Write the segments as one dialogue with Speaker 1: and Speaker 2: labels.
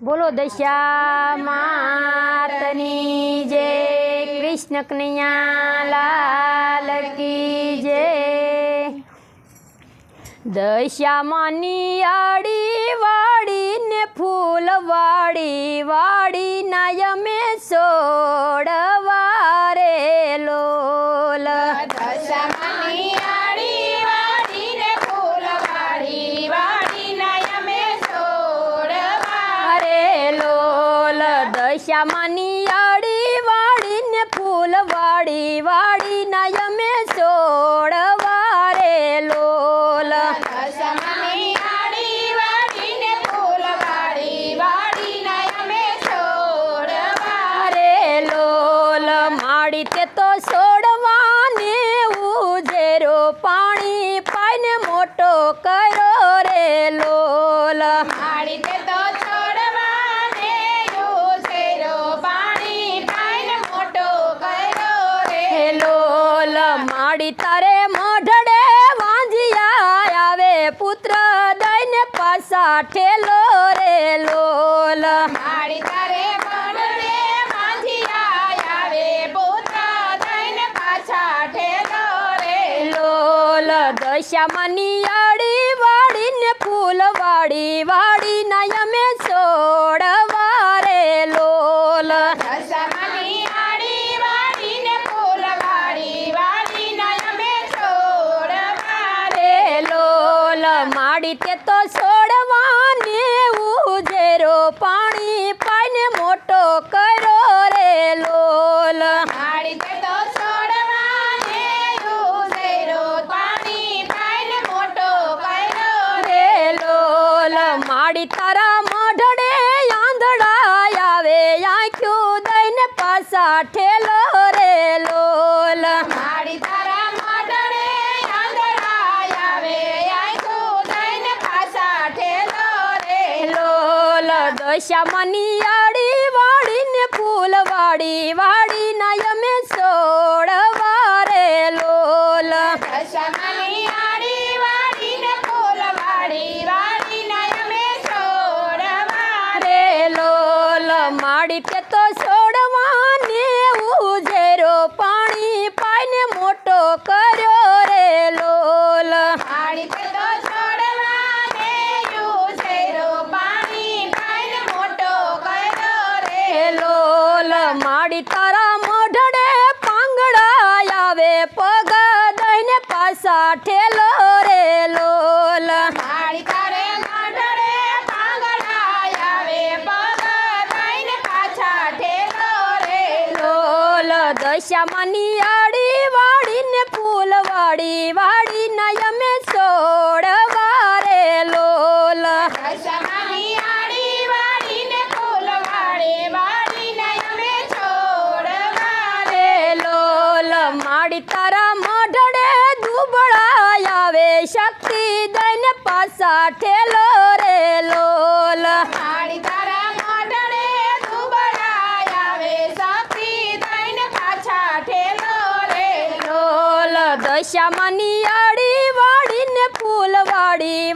Speaker 1: બોલો દશા માતની જય, કૃષ્ણ કનૈયા લાલ કી જય. દશામાની આડી વાડી ને ફૂલ વાડી વાડી નાયમે સોડવા
Speaker 2: દશામાની આડી
Speaker 1: વાડી ને ફૂલ રે લોલ.
Speaker 2: આડી વાડીને અમે સોડવા
Speaker 1: અરે લોલ. માડી તે તો સોડવાને ઉજેરો. પાણી પાઈને મોટો કર્યો પાસા લો રે લોલ
Speaker 2: માડી તારે બળદે માંજિયા આવે પુત્ર દઈને પાછા ઠેલો રે.
Speaker 1: લોલ દશામાની આડી વાડીને ફૂલ વાડી વાડી નાયમે સોડવા રે લોલ.
Speaker 2: દશામાની આડી વાડીને ફૂલવાડી વાડીના અમે છોડવા રે.
Speaker 1: લોલ માડી તે તો સોડવાને પાસા ઠેલો રે લોલ.
Speaker 2: માડી તારા મોઢડે આંધળા આવે આંખો થઈને પાછા ઠેલો રે
Speaker 1: લોલ. દશામાની આડી વાડીને ફૂલ વાડી વાડી નાયમે સોડવા કર્યો રે લોલ. લોલ. માડી તારા મોઢડે પાંગડા આવે પગ દઈને પાસા ઠેલો રે લોલ.
Speaker 2: તારે
Speaker 1: ફૂલ વાડી નયમે
Speaker 2: છોડવા રે
Speaker 1: લોલ. માડી તારા મોઢડે દુબળા આવે શક્તિ દઈને ઠેલો રે લોલ
Speaker 2: માડી તારા મોઢડે દુબળા આવે શક્તિ થઈને પાછા ઠેલો રે
Speaker 1: લોલ દશામાની આડી વાડીને ફૂલ વાડી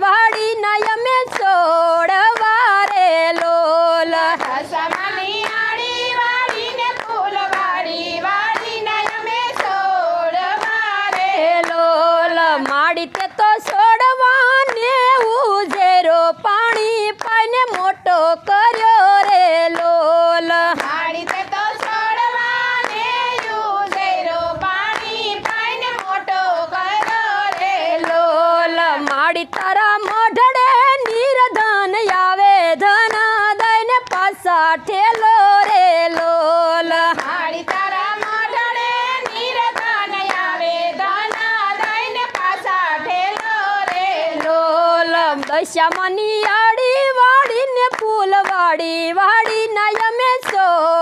Speaker 1: ઠેલો રે લોલ.
Speaker 2: હાડી તારા મોઢડે નિરધન આવે દાના દઈને પાછા ઠેલો રે
Speaker 1: લોલ. દશામની આડી વાડીને ફૂલ વાડી વાડી નયમે સોડવા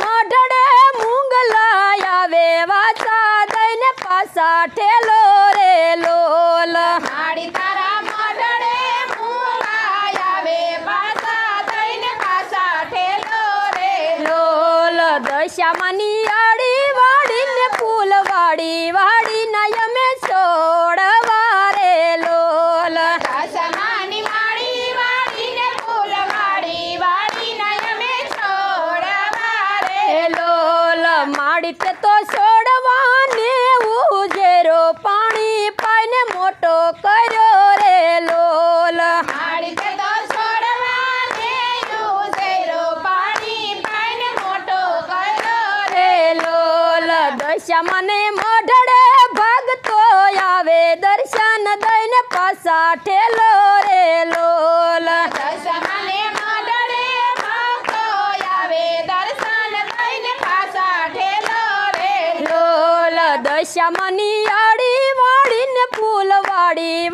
Speaker 1: મઢડે મુંગલા આવે વાચા દઈને પાછા ઠેલો રે લોલ.
Speaker 2: માડી તારા મઢડે મૂળા આવે પાછા થઈને પાછા ઠેલો રે
Speaker 1: લોલ. દશામાની માડી તે છોડવાને ઉજેરો પાણી પાઈને મોટો કર્યો રે લોલ. મને મોઢડે ભગતો આવે દર્શન દઈને પાસા ઠેલો રે લોલ.
Speaker 2: દશમાને
Speaker 1: લોલ દશામાની આડી વાડીને ફૂલ વાડી